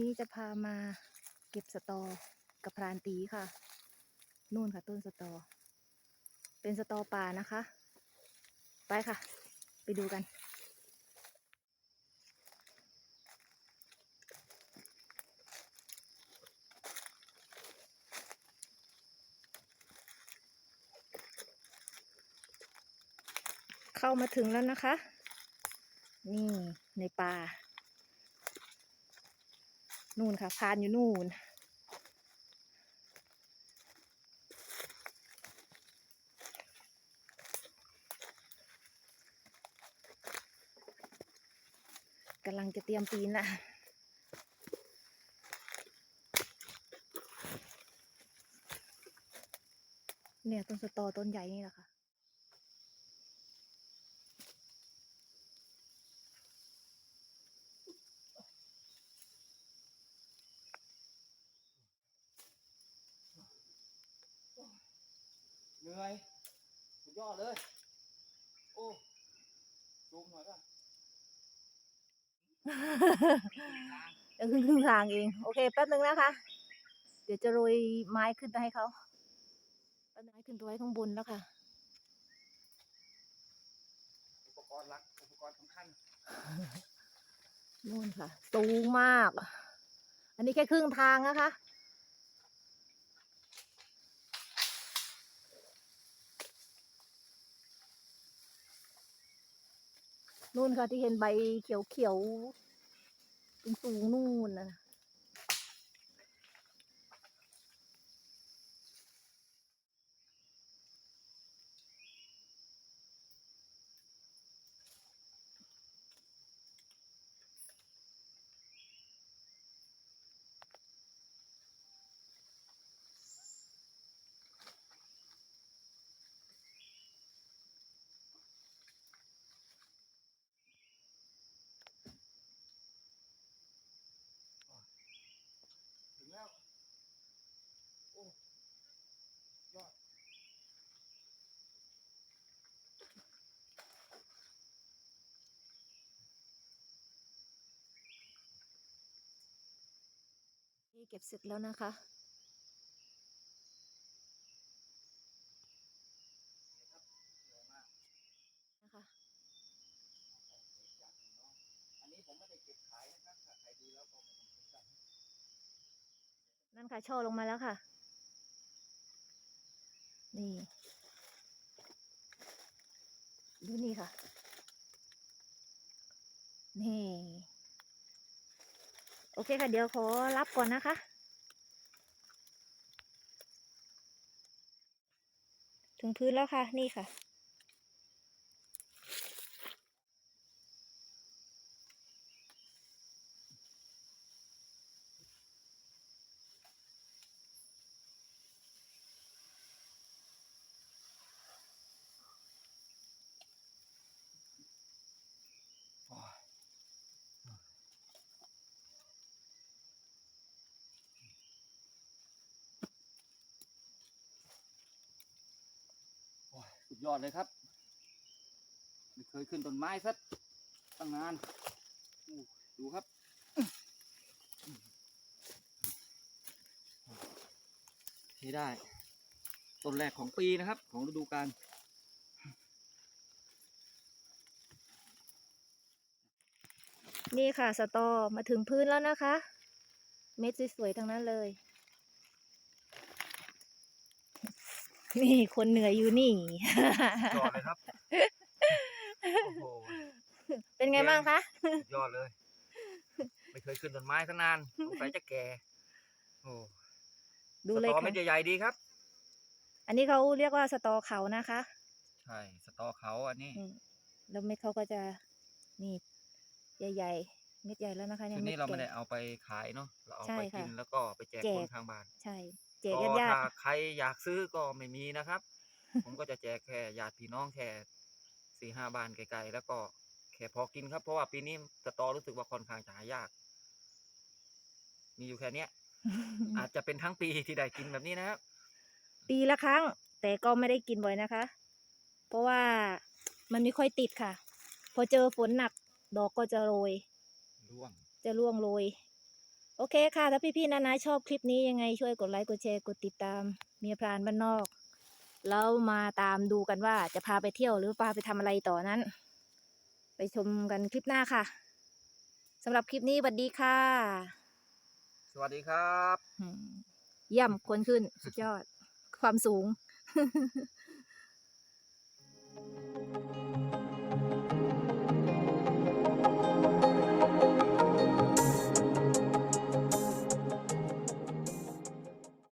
นี้จะพามาเก็บสตอกับพรานตีค่ะ นู่นค่ะต้นสตอ เป็นสตอป่านะคะ ไปค่ะ ไปดูกัน เข้ามาถึงแล้วนะคะ นี่ในป่า นู่นค่ะ พานอยู่นู่น กำลังจะเตรียมปีนละเนี่ยต้นสตอต้นใหญ่นี่แหละค่ะ เหนื่อยสุดยอดเลย โอ้ซูมหน่อยป่ะยังขึ้นครึ่งทางเอง โอเค แป๊บนึงนะคะ เดี๋ยวจะโรยไม้ขึ้นไปให้เขาแป๊บนึงให้ขึ้นตัวไว้ข้างบนแล้วค่ะ อุปกรณ์หลัก อุปกรณ์สำคัญ นู่นค่ะ สูงมาก อันนี้แค่ครึ่งทางนะคะ นู่นค่ะที่เห็นใบเขียวๆสูงๆนู่นนะ นี่เก็บเสร็จแล้วนะคะ นะคะ อันนี้ผมไม่ได้เก็บขายนะครับถ้าใครดูแล้วก็ไม่ต้องสนใจนั่นค่ะช่อลงมาแล้วค่ะ นี่ดูนี่ค่ะ นี่ อเคค่ะ เดี๋ยวขอรับก่อนนะคะ ถึงพื้นแล้วค่ะ นี่ค่ะ สุดยอดเลยครับไม่เคยขึ้นต้นไม้สักตั้งนานดูครับที่ได้ ต้นแรกของปีนะครับ ของฤดูกาลนี่ค่ะสตอมาถึงพื้นแล้วนะคะ เม็ดสวยๆทั้งนั้นเลย นี่คนเหนื่อยอยู่นี่ ยอดเลยครับ โอ้โหเป็นไงบ้างคะ สุดยอดเลย ไม่เคยขึ้นต้นไม้ตั้งนานสงสัยจะแก่ โอ้ดูเลยสตอค่ะ เม็ดใหญ่ๆดีครับ อันนี้เขาเรียกว่าสตอเขานะคะ ใช่ สตอเขาอันนี้อืมแล้วเม็ดเขาก็จะนี่ใหญ่ๆ เม็ดใหญ่แล้วนะคะทียังนี้เราไม่แก่ได้เอาไปขายเนาะ เราเอาใช่ไปค่ะกินแล้วก็ไปแจกแจกคนข้างบ้าน ใช่ แจกก็ญาติถ้าใครอยากซื้อก็ไม่มีนะครับ ผมก็จะแจกแค่ญาติพี่น้องแค่สี่ห้าบ้านไกลๆแล้วก็แค่พอกินครับเพราะว่าปีนี้สตอรู้สึกว่าค่อนข้างจะหายาก มีอยู่แค่เนี้ยๆอาจจะเป็นทั้งปีที่ได้กินแบบนี้นะครับ ปีละครั้ง แต่ก็ไม่ได้กินบ่อยนะคะ เพราะว่ามันไม่ค่อยติดค่ะ พอเจอฝนหนัก ดอกก็จะโรย ร่วง จะร่วงโรยบ โอเคค่ะ ถ้าพี่ๆนานาชอบคลิปนี้ยังไงช่วยกดไลค์กดแชร์กดติดตามเมียพรานบ้านนอก แล้วมาตามดูกันว่าจะพาไปเที่ยวหรือพาไปทำอะไรต่อนั้น ไปชมกันคลิปหน้าค่ะสำหรับคลิปนี้สวัสดีค่ะ สวัสดีครับอืมเยี่ยมคนขึ้น สุดยอด ความสูง